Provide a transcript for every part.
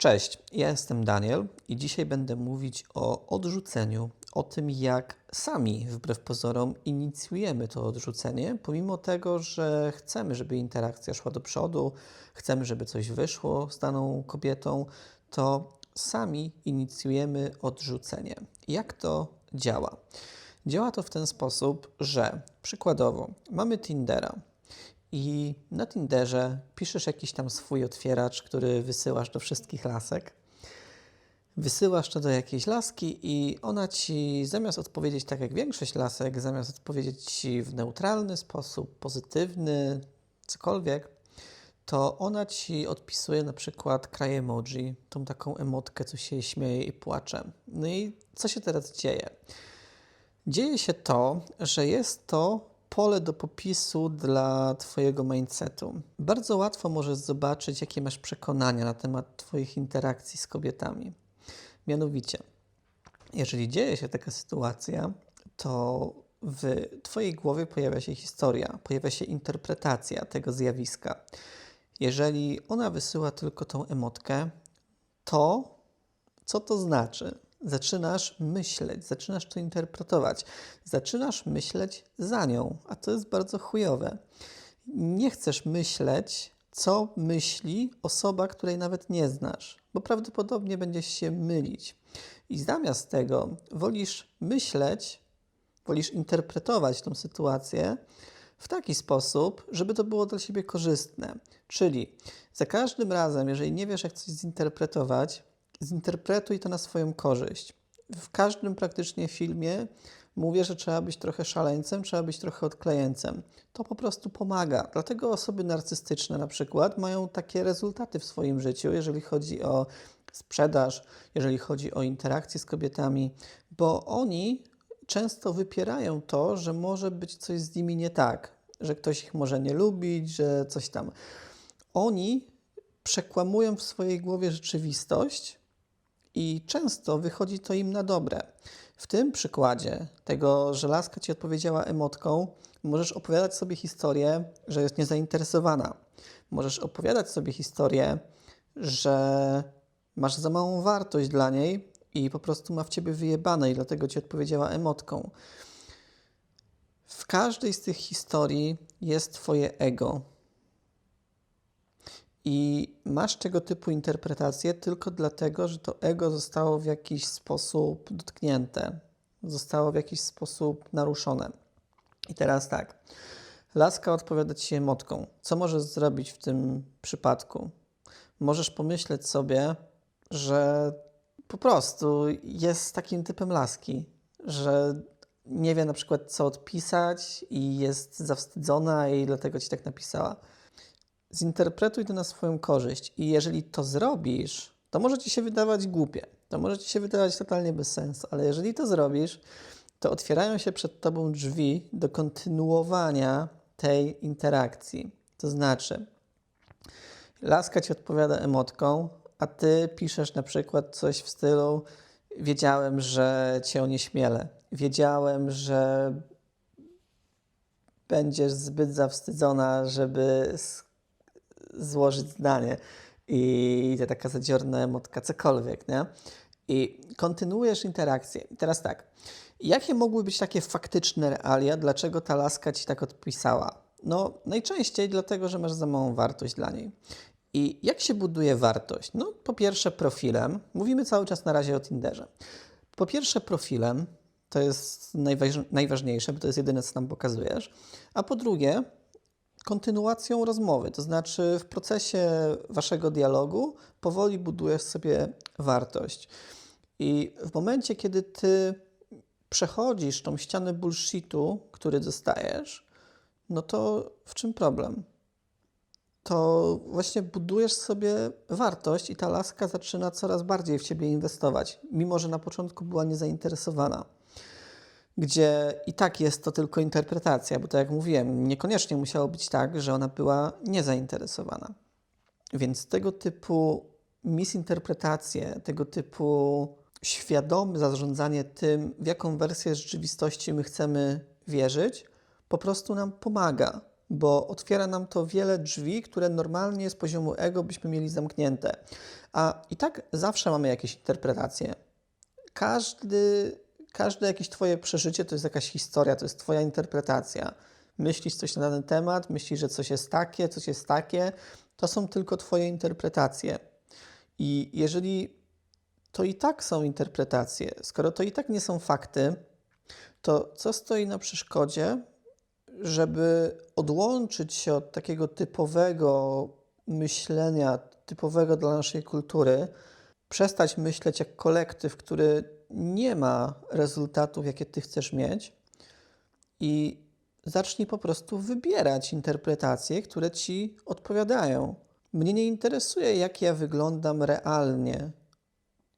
Cześć, ja jestem Daniel i dzisiaj będę mówić o odrzuceniu, o tym jak sami wbrew pozorom inicjujemy to odrzucenie, pomimo tego, że chcemy, żeby interakcja szła do przodu, chcemy, żeby coś wyszło z daną kobietą, to sami inicjujemy odrzucenie. Jak to działa? Działa to w ten sposób, że przykładowo mamy Tindera, i na Tinderze piszesz jakiś tam swój otwieracz, który wysyłasz do wszystkich lasek. Wysyłasz to do jakiejś laski i ona ci zamiast odpowiedzieć tak jak większość lasek, zamiast odpowiedzieć ci w neutralny sposób, pozytywny, cokolwiek, to ona ci odpisuje na przykład kraj emoji, tą taką emotkę, co się śmieje i płacze. No i co się teraz dzieje? Dzieje się to, że jest to pole do popisu dla Twojego mindsetu. Bardzo łatwo możesz zobaczyć, jakie masz przekonania na temat Twoich interakcji z kobietami. Mianowicie, jeżeli dzieje się taka sytuacja, to w Twojej głowie pojawia się historia, pojawia się interpretacja tego zjawiska. Jeżeli ona wysyła tylko tą emotkę, to co to znaczy? Zaczynasz myśleć, zaczynasz to interpretować, zaczynasz myśleć za nią, a to jest bardzo chujowe. Nie chcesz myśleć, co myśli osoba, której nawet nie znasz, bo prawdopodobnie będziesz się mylić. I zamiast tego wolisz myśleć, wolisz interpretować tą sytuację w taki sposób, żeby to było dla siebie korzystne. Czyli za każdym razem, jeżeli nie wiesz, jak coś zinterpretować, zinterpretuj to na swoją korzyść. W każdym praktycznie filmie mówię, że trzeba być trochę szaleńcem, trzeba być trochę odklejeńcem. To po prostu pomaga. Dlatego osoby narcystyczne na przykład mają takie rezultaty w swoim życiu, jeżeli chodzi o sprzedaż, jeżeli chodzi o interakcje z kobietami, bo oni często wypierają to, że może być coś z nimi nie tak, że ktoś ich może nie lubić, że coś tam. Oni przekłamują w swojej głowie rzeczywistość i często wychodzi to im na dobre. W tym przykładzie tego, że laska ci odpowiedziała emotką, możesz opowiadać sobie historię, że jest niezainteresowana. Możesz opowiadać sobie historię, że masz za małą wartość dla niej i po prostu ma w ciebie wyjebane i dlatego ci odpowiedziała emotką. W każdej z tych historii jest twoje ego. I masz tego typu interpretacje tylko dlatego, że to ego zostało w jakiś sposób dotknięte, zostało w jakiś sposób naruszone. I teraz tak. Laska odpowiada ci emotką. Co możesz zrobić w tym przypadku? Możesz pomyśleć sobie, że po prostu jest takim typem laski, że nie wie na przykład co odpisać i jest zawstydzona i dlatego ci tak napisała. Zinterpretuj to na swoją korzyść i jeżeli to zrobisz, to może ci się wydawać głupie, to może ci się wydawać totalnie bez sensu, ale jeżeli to zrobisz, to otwierają się przed tobą drzwi do kontynuowania tej interakcji. To znaczy, laska ci odpowiada emotką, a ty piszesz na przykład coś w stylu: Wiedziałem, że cię nie śmielę. Wiedziałem, że będziesz zbyt zawstydzona, żeby złożyć zdanie i to taka zadziorna emotka, cokolwiek, nie? I kontynuujesz interakcję. I teraz tak, jakie mogły być takie faktyczne realia, dlaczego ta laska ci tak odpisała? No, najczęściej dlatego, że masz za małą wartość dla niej. I jak się buduje wartość? No, po pierwsze profilem. Mówimy cały czas na razie o Tinderze. Po pierwsze profilem, to jest najważniejsze, bo to jest jedyne, co nam pokazujesz. A po drugie, kontynuacją rozmowy, to znaczy w procesie waszego dialogu powoli budujesz sobie wartość. I w momencie, kiedy ty przechodzisz tą ścianę bullshitu, który dostajesz, no to w czym problem? To właśnie budujesz sobie wartość i ta laska zaczyna coraz bardziej w ciebie inwestować, mimo że na początku była niezainteresowana gdzie i tak jest to tylko interpretacja, bo tak jak mówiłem, niekoniecznie musiało być tak, że ona była niezainteresowana. Więc tego typu misinterpretacje, tego typu świadome zarządzanie tym, w jaką wersję rzeczywistości my chcemy wierzyć, po prostu nam pomaga. bo otwiera nam to wiele drzwi, które normalnie z poziomu ego byśmy mieli zamknięte. A i tak zawsze mamy jakieś interpretacje. Każdy, każde jakieś Twoje przeżycie to jest jakaś historia, to jest Twoja interpretacja. Myślisz coś na dany temat, myślisz, że coś jest takie, coś jest takie, to są tylko Twoje interpretacje. I jeżeli to i tak są interpretacje, skoro to i tak nie są fakty, to co stoi na przeszkodzie, żeby odłączyć się od takiego typowego myślenia, typowego dla naszej kultury, przestać myśleć jak kolektyw, który nie ma rezultatów, jakie ty chcesz mieć, i zacznij po prostu wybierać interpretacje, które ci odpowiadają. Mnie nie interesuje, jak ja wyglądam realnie,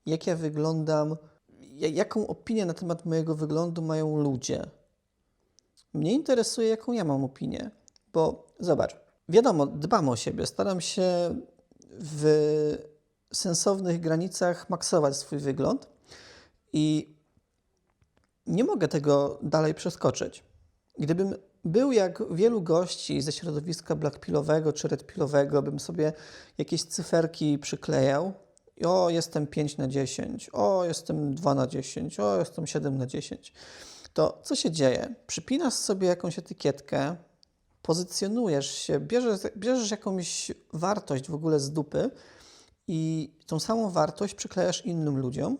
jak ja wyglądam, ja- jaką opinię na temat mojego wyglądu mają ludzie. Mnie interesuje, jaką ja mam opinię, bo zobacz, wiadomo, dbam o siebie, staram się w sensownych granicach maksować swój wygląd i nie mogę tego dalej przeskoczyć. Gdybym był jak wielu gości ze środowiska blackpillowego czy redpillowego, bym sobie jakieś cyferki przyklejał. I O, jestem 5 na 10, o, jestem 2 na 10, o, jestem 7 na 10. To co się dzieje? Przypinasz sobie jakąś etykietkę, pozycjonujesz się, bierzesz, bierzesz jakąś wartość w ogóle z dupy i tą samą wartość przyklejasz innym ludziom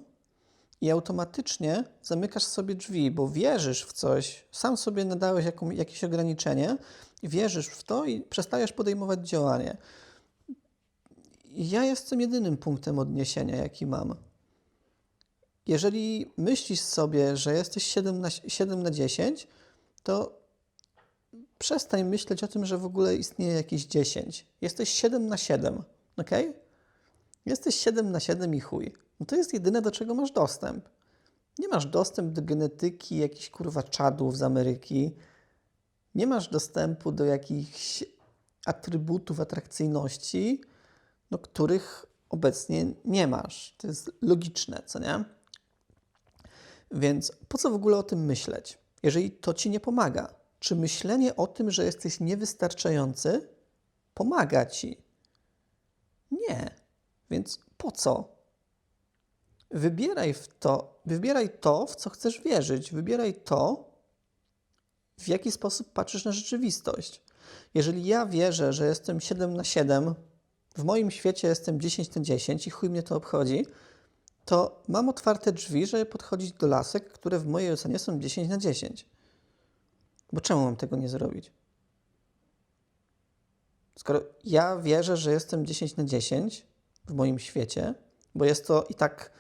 i automatycznie zamykasz sobie drzwi, bo wierzysz w coś, sam sobie nadałeś jaką, jakieś ograniczenie, wierzysz w to i przestajesz podejmować działanie. Ja jestem jedynym punktem odniesienia, jaki mam. Jeżeli myślisz sobie, że jesteś 7 na, 7 na 10, to przestań myśleć o tym, że w ogóle istnieje jakieś 10. Jesteś 7 na 7, ok? Jesteś 7 na 7 i chuj. No to jest jedyne, do czego masz dostęp. Nie masz dostęp do genetyki jakichś kurwa czadów z Ameryki. Nie masz dostępu do jakichś atrybutów atrakcyjności, no, których obecnie nie masz. To jest logiczne, co nie? Więc po co w ogóle o tym myśleć, jeżeli to ci nie pomaga? Czy myślenie o tym, że jesteś niewystarczający, pomaga ci? Nie. Więc po co? Wybieraj w to, wybieraj to, w co chcesz wierzyć. Wybieraj to, w jaki sposób patrzysz na rzeczywistość. Jeżeli ja wierzę, że jestem 7 na 7, w moim świecie jestem 10 na 10 i chuj mnie to obchodzi, to mam otwarte drzwi, żeby podchodzić do lasek, które w mojej ocenie są 10 na 10. Bo czemu mam tego nie zrobić? Skoro ja wierzę, że jestem 10 na 10 w moim świecie, bo jest to i tak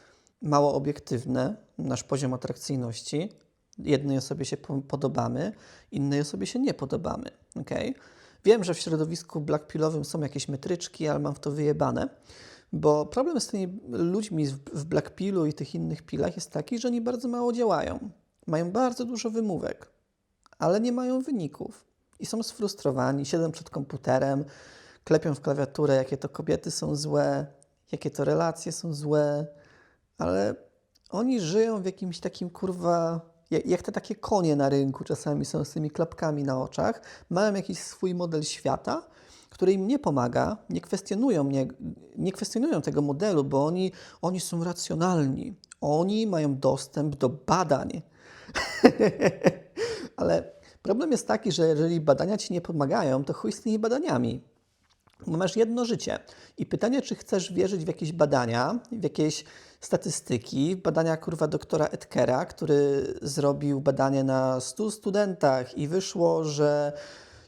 mało obiektywne, nasz poziom atrakcyjności. Jednej osobie się po- podobamy, innej osobie się nie podobamy. Okay? Wiem, że w środowisku blackpillowym są jakieś metryczki, ale mam w to wyjebane, bo problem z tymi ludźmi w blackpillu i tych innych pilach jest taki, że oni bardzo mało działają. Mają bardzo dużo wymówek, ale nie mają wyników. I są sfrustrowani, siedzą przed komputerem, klepią w klawiaturę, jakie to kobiety są złe, jakie to relacje są złe, ale oni żyją w jakimś takim kurwa, jak, te takie konie na rynku czasami są z tymi klapkami na oczach, mają jakiś swój model świata, który im nie pomaga, nie kwestionują, nie, nie kwestionują tego modelu, bo oni, oni są racjonalni, oni mają dostęp do badań. Ale problem jest taki, że jeżeli badania ci nie pomagają, to chuj z tymi badaniami. Bo masz jedno życie. I pytanie, czy chcesz wierzyć w jakieś badania, w jakieś statystyki, badania kurwa doktora Edkera, który zrobił badanie na 100 studentach i wyszło, że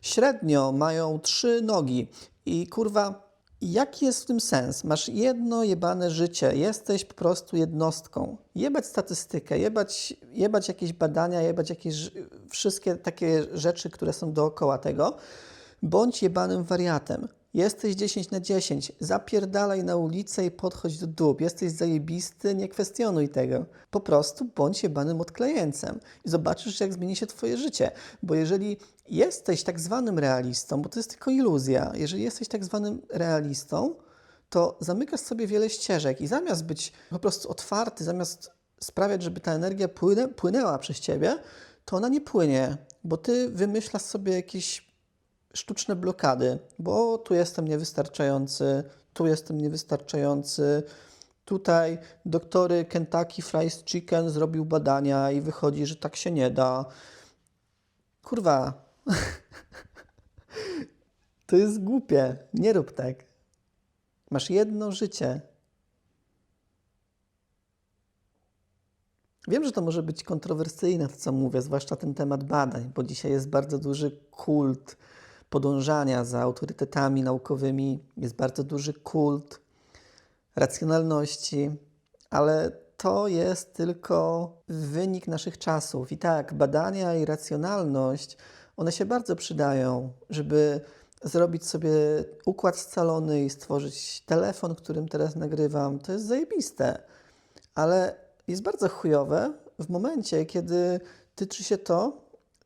średnio mają trzy nogi. I kurwa, jaki jest w tym sens? Masz jedno jebane życie, jesteś po prostu jednostką. Jebać statystykę, jebać, jebać jakieś badania, jebać jakieś wszystkie takie rzeczy, które są dookoła tego. Bądź jebanym wariatem. Jesteś 10 na 10. Zapierdalaj na ulicę i podchodź do dób. Jesteś zajebisty, nie kwestionuj tego. Po prostu bądź jebanym odklejeńcem. I zobaczysz, jak zmieni się twoje życie. Bo jeżeli jesteś tak zwanym realistą, bo to jest tylko iluzja, jeżeli jesteś tak zwanym realistą, to zamykasz sobie wiele ścieżek i zamiast być po prostu otwarty, zamiast sprawiać, żeby ta energia płynę, płynęła przez ciebie, to ona nie płynie, bo ty wymyślasz sobie jakieś sztuczne blokady, bo tu jestem niewystarczający, tu jestem niewystarczający. Tutaj doktory Kentucky Fried Chicken zrobił badania i wychodzi, że tak się nie da. Kurwa. To jest głupie. Nie rób tak. Masz jedno życie. Wiem, że to może być kontrowersyjne, to co mówię, zwłaszcza ten temat badań, bo dzisiaj jest bardzo duży kult podążania za autorytetami naukowymi, jest bardzo duży kult racjonalności, ale to jest tylko wynik naszych czasów. I tak, badania i racjonalność, one się bardzo przydają, żeby zrobić sobie układ scalony i stworzyć telefon, którym teraz nagrywam. To jest zajebiste, ale jest bardzo chujowe w momencie, kiedy tyczy się to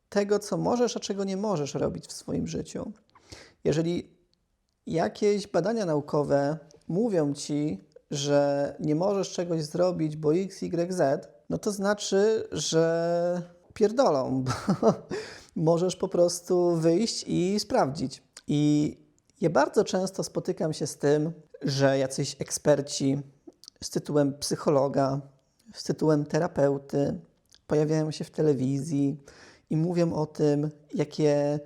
tego, co możesz, a czego nie możesz robić w swoim życiu. Jeżeli jakieś badania naukowe mówią ci, że nie możesz czegoś zrobić, bo X, Y, Z, no to znaczy, że pierdolą, bo możesz po prostu wyjść i sprawdzić. I ja bardzo często spotykam się z tym, że jacyś eksperci z tytułem psychologa, z tytułem terapeuty pojawiają się w telewizji i mówią o tym, jakie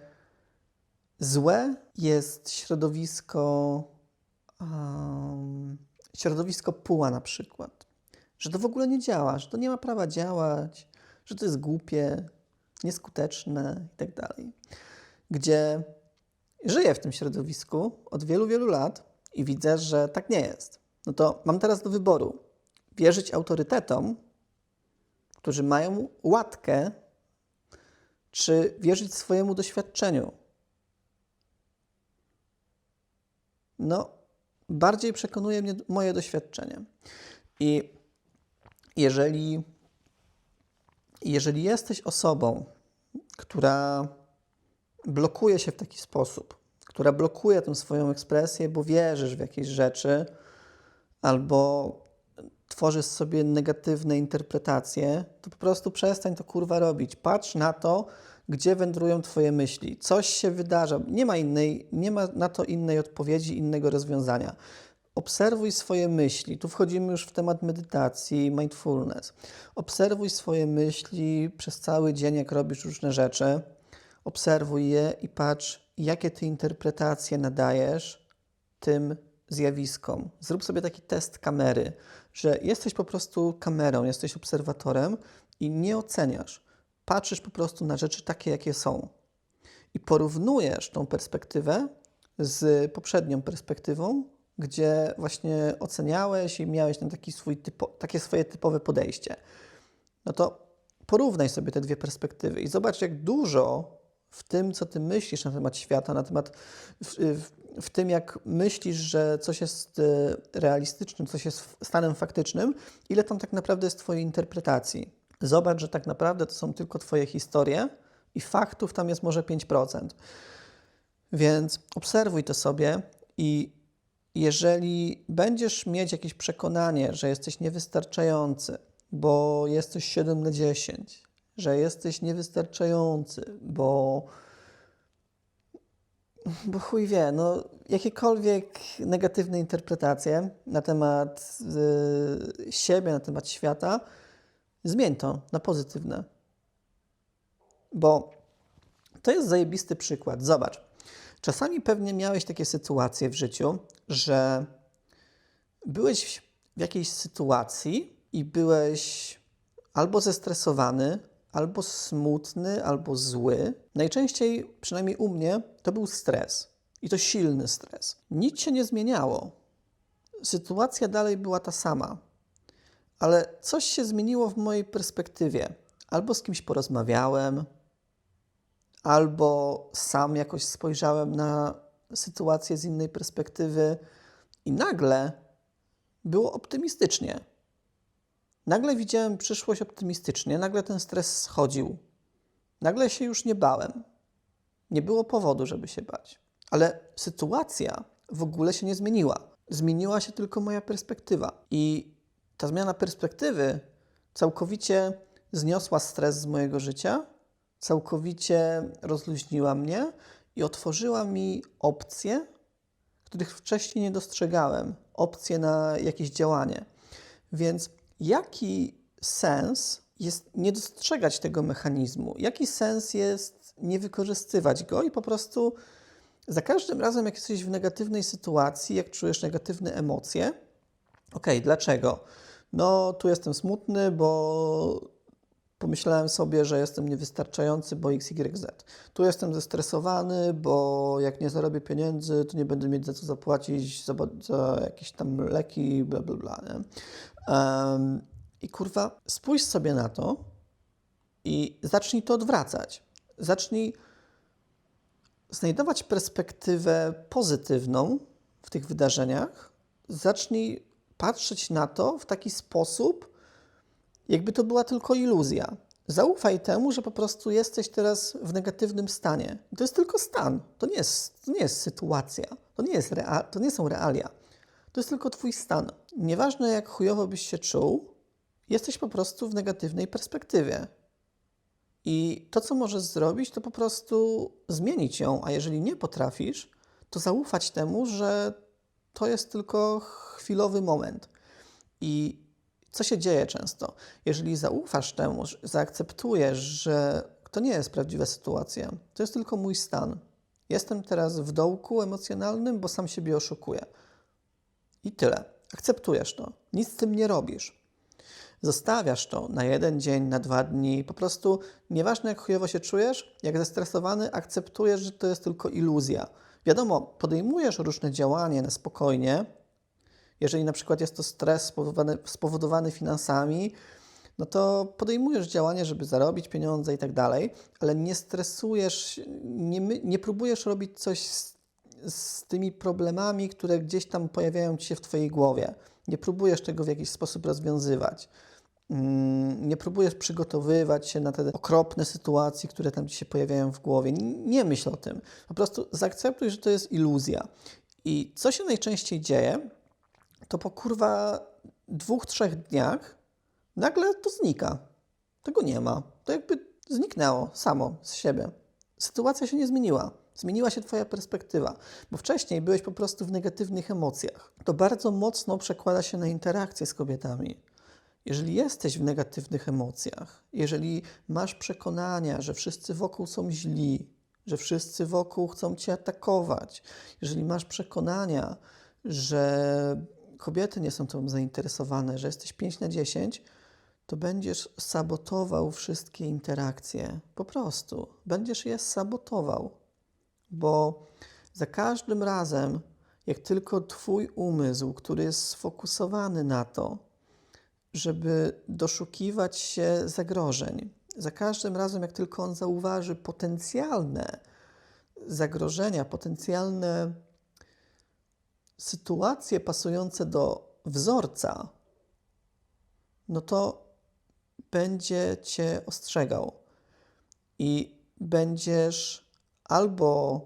złe jest środowisko, um, środowisko puła na przykład. Że to w ogóle nie działa, że to nie ma prawa działać, że to jest głupie, nieskuteczne itd. Gdzie żyję w tym środowisku od wielu, wielu lat i widzę, że tak nie jest. No to mam teraz do wyboru wierzyć autorytetom, którzy mają łatkę, czy wierzyć swojemu doświadczeniu. No, bardziej przekonuje mnie moje doświadczenie. I jeżeli, jeżeli jesteś osobą, która blokuje się w taki sposób, która blokuje tę swoją ekspresję, bo wierzysz w jakieś rzeczy, albo tworzysz sobie negatywne interpretacje, to po prostu przestań to kurwa robić. Patrz na to, gdzie wędrują Twoje myśli. Coś się wydarza. Nie ma innej, nie ma na to innej odpowiedzi, innego rozwiązania. Obserwuj swoje myśli. Tu wchodzimy już w temat medytacji, mindfulness. Obserwuj swoje myśli przez cały dzień, jak robisz różne rzeczy. Obserwuj je i patrz, jakie ty interpretacje nadajesz tym zjawiskom. Zrób sobie taki test kamery, że jesteś po prostu kamerą, jesteś obserwatorem i nie oceniasz. Patrzysz po prostu na rzeczy takie, jakie są. I porównujesz tą perspektywę z poprzednią perspektywą, gdzie właśnie oceniałeś i miałeś taki swój typo, takie swoje typowe podejście. No to porównaj sobie te dwie perspektywy i zobacz, jak dużo w tym, co ty myślisz na temat świata, na temat w, tym, jak myślisz, że coś jest e, realistycznym, coś jest stanem faktycznym, ile tam tak naprawdę jest Twojej interpretacji. Zobacz, że tak naprawdę to są tylko Twoje historie i faktów tam jest może 5%. Więc obserwuj to sobie i jeżeli będziesz mieć jakieś przekonanie, że jesteś niewystarczający, bo jesteś 7 na 10, że jesteś niewystarczający, bo bo chuj wie, no jakiekolwiek negatywne interpretacje na temat y, siebie, na temat świata, zmień to na pozytywne. Bo to jest zajebisty przykład. Zobacz, czasami pewnie miałeś takie sytuacje w życiu, że byłeś w jakiejś sytuacji i byłeś albo zestresowany, albo smutny, albo zły. Najczęściej, przynajmniej u mnie, to był stres. I to silny stres. Nic się nie zmieniało. Sytuacja dalej była ta sama. Ale coś się zmieniło w mojej perspektywie. Albo z kimś porozmawiałem, albo sam jakoś spojrzałem na sytuację z innej perspektywy i nagle było optymistycznie. Nagle widziałem przyszłość optymistycznie, nagle ten stres schodził. Nagle się już nie bałem. Nie było powodu, żeby się bać. Ale sytuacja w ogóle się nie zmieniła. Zmieniła się tylko moja perspektywa. I ta zmiana perspektywy całkowicie zniosła stres z mojego życia, całkowicie rozluźniła mnie i otworzyła mi opcje, których wcześniej nie dostrzegałem, opcje na jakieś działanie. Więc jaki sens jest nie dostrzegać tego mechanizmu? Jaki sens jest nie wykorzystywać go i po prostu za każdym razem, jak jesteś w negatywnej sytuacji, jak czujesz negatywne emocje, ok, dlaczego? No, tu jestem smutny, bo pomyślałem sobie, że jestem niewystarczający, bo XYZ. Tu jestem zestresowany, bo jak nie zarobię pieniędzy, to nie będę mieć za co zapłacić za, za jakieś tam leki, bla, bla, bla. Nie? Um, I kurwa, spójrz sobie na to i zacznij to odwracać. Zacznij znajdować perspektywę pozytywną w tych wydarzeniach. Zacznij patrzeć na to w taki sposób, jakby to była tylko iluzja. Zaufaj temu, że po prostu jesteś teraz w negatywnym stanie. To jest tylko stan, to nie jest, to nie jest sytuacja, to nie, jest rea- to nie są realia. To jest tylko Twój stan. Nieważne jak chujowo byś się czuł, jesteś po prostu w negatywnej perspektywie. I to, co możesz zrobić, to po prostu zmienić ją, a jeżeli nie potrafisz, to zaufać temu, że to jest tylko chwilowy moment. I co się dzieje często? Jeżeli zaufasz temu, zaakceptujesz, że to nie jest prawdziwa sytuacja, to jest tylko mój stan. Jestem teraz w dołku emocjonalnym, bo sam siebie oszukuję. I tyle. Akceptujesz to. Nic z tym nie robisz. Zostawiasz to na jeden dzień, na dwa dni. Po prostu nieważne jak chujowo się czujesz, jak zestresowany, akceptujesz, że to jest tylko iluzja. Wiadomo, podejmujesz różne działania na spokojnie, jeżeli na przykład jest to stres spowodowany, spowodowany finansami, no to podejmujesz działania, żeby zarobić pieniądze i tak dalej, ale nie stresujesz, nie, nie próbujesz robić coś z, z tymi problemami, które gdzieś tam pojawiają ci się w Twojej głowie. Nie próbujesz tego w jakiś sposób rozwiązywać. Mm, nie próbujesz przygotowywać się na te okropne sytuacje, które tam ci się pojawiają w głowie. Nie myśl o tym. Po prostu zaakceptuj, że to jest iluzja. I co się najczęściej dzieje, to po kurwa dwóch, trzech dniach nagle to znika. Tego nie ma. To jakby zniknęło samo z siebie. Sytuacja się nie zmieniła. Zmieniła się Twoja perspektywa, bo wcześniej byłeś po prostu w negatywnych emocjach. To bardzo mocno przekłada się na interakcje z kobietami. Jeżeli jesteś w negatywnych emocjach, jeżeli masz przekonania, że wszyscy wokół są źli, że wszyscy wokół chcą cię atakować, jeżeli masz przekonania, że kobiety nie są tobą zainteresowane, że jesteś 5 na 10, to będziesz sabotował wszystkie interakcje. Po prostu. Będziesz je sabotował. Bo za każdym razem, jak tylko Twój umysł, który jest sfokusowany na to, żeby doszukiwać się zagrożeń, za każdym razem, jak tylko on zauważy potencjalne zagrożenia, potencjalne sytuacje pasujące do wzorca, no to będzie cię ostrzegał i będziesz albo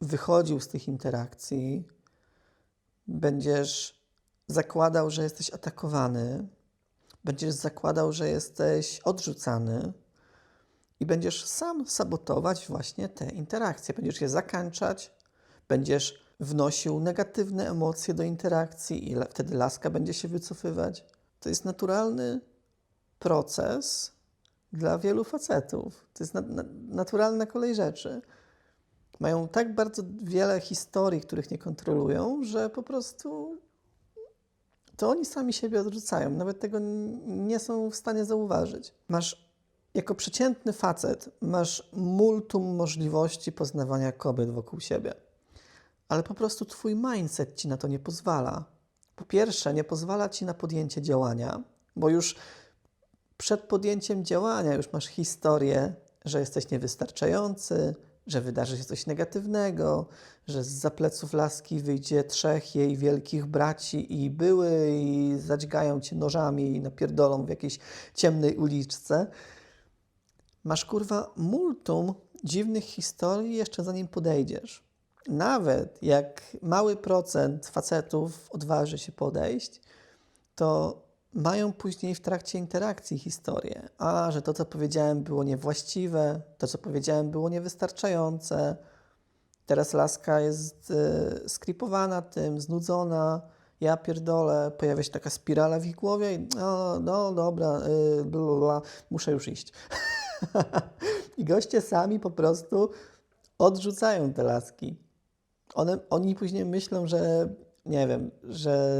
wychodził z tych interakcji, będziesz zakładał, że jesteś atakowany, będziesz zakładał, że jesteś odrzucany i będziesz sam sabotować właśnie te interakcje. Będziesz je zakańczać, będziesz wnosił negatywne emocje do interakcji i wtedy laska będzie się wycofywać. To jest naturalny proces dla wielu facetów. To jest na, na, naturalna kolej rzeczy. Mają tak bardzo wiele historii, których nie kontrolują, że po prostu to oni sami siebie odrzucają. Nawet tego nie są w stanie zauważyć. Masz jako przeciętny facet masz multum możliwości poznawania kobiet wokół siebie ale po prostu Twój mindset Ci na to nie pozwala. Po pierwsze, nie pozwala Ci na podjęcie działania, bo już przed podjęciem działania już masz historię, że jesteś niewystarczający, że wydarzy się coś negatywnego, że z zapleców laski wyjdzie trzech jej wielkich braci i były i zadźgają cię nożami i napierdolą w jakiejś ciemnej uliczce. Masz kurwa multum dziwnych historii jeszcze zanim podejdziesz nawet jak mały procent facetów odważy się podejść, to mają później w trakcie interakcji historię. A, że to, co powiedziałem, było niewłaściwe, to, co powiedziałem, było niewystarczające. Teraz laska jest skripowana tym, znudzona. Ja pierdolę, pojawia się taka spirala w ich głowie i no, no dobra, y, bla, bla, muszę już iść. I goście sami po prostu odrzucają te laski. One, oni później myślą, że nie wiem, że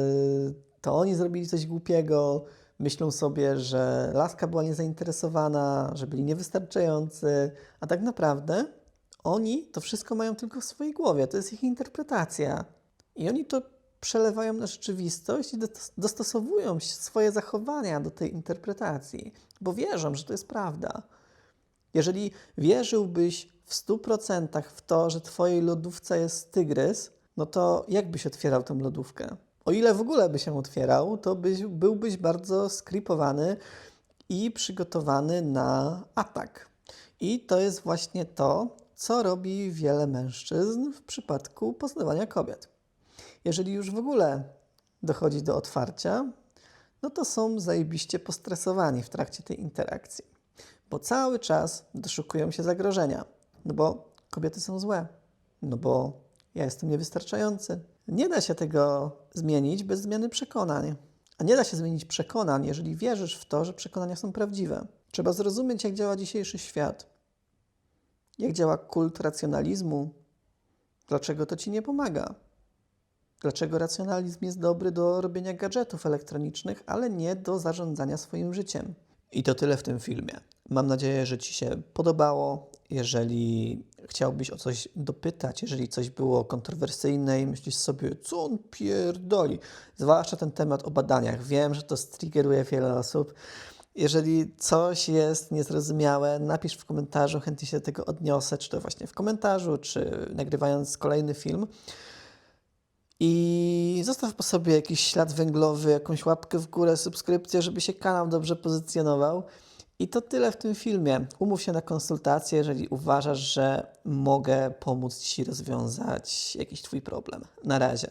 to oni zrobili coś głupiego, myślą sobie, że laska była niezainteresowana, że byli niewystarczający, a tak naprawdę oni to wszystko mają tylko w swojej głowie, to jest ich interpretacja. I oni to przelewają na rzeczywistość i dos- dostosowują swoje zachowania do tej interpretacji, bo wierzą, że to jest prawda. Jeżeli wierzyłbyś w 100% w to, że twojej lodówce jest tygrys, no to jak byś otwierał tą lodówkę? O ile w ogóle by się otwierał, to byś, byłbyś bardzo skripowany i przygotowany na atak. I to jest właśnie to, co robi wiele mężczyzn w przypadku poznawania kobiet. Jeżeli już w ogóle dochodzi do otwarcia, no to są zajebiście postresowani w trakcie tej interakcji, bo cały czas doszukują się zagrożenia, no bo kobiety są złe, no bo ja jestem niewystarczający. Nie da się tego zmienić bez zmiany przekonań. A nie da się zmienić przekonań, jeżeli wierzysz w to, że przekonania są prawdziwe. Trzeba zrozumieć, jak działa dzisiejszy świat, jak działa kult racjonalizmu, dlaczego to ci nie pomaga. Dlaczego racjonalizm jest dobry do robienia gadżetów elektronicznych, ale nie do zarządzania swoim życiem? I to tyle w tym filmie. Mam nadzieję, że Ci się podobało. Jeżeli chciałbyś o coś dopytać, jeżeli coś było kontrowersyjne i myślisz sobie, co on pierdoli, zwłaszcza ten temat o badaniach. Wiem, że to striggeruje wiele osób. Jeżeli coś jest niezrozumiałe, napisz w komentarzu, chętnie się do tego odniosę, czy to właśnie w komentarzu, czy nagrywając kolejny film. I zostaw po sobie jakiś ślad węglowy, jakąś łapkę w górę, subskrypcję, żeby się kanał dobrze pozycjonował. I to tyle w tym filmie. Umów się na konsultację, jeżeli uważasz, że mogę pomóc Ci rozwiązać jakiś Twój problem. Na razie.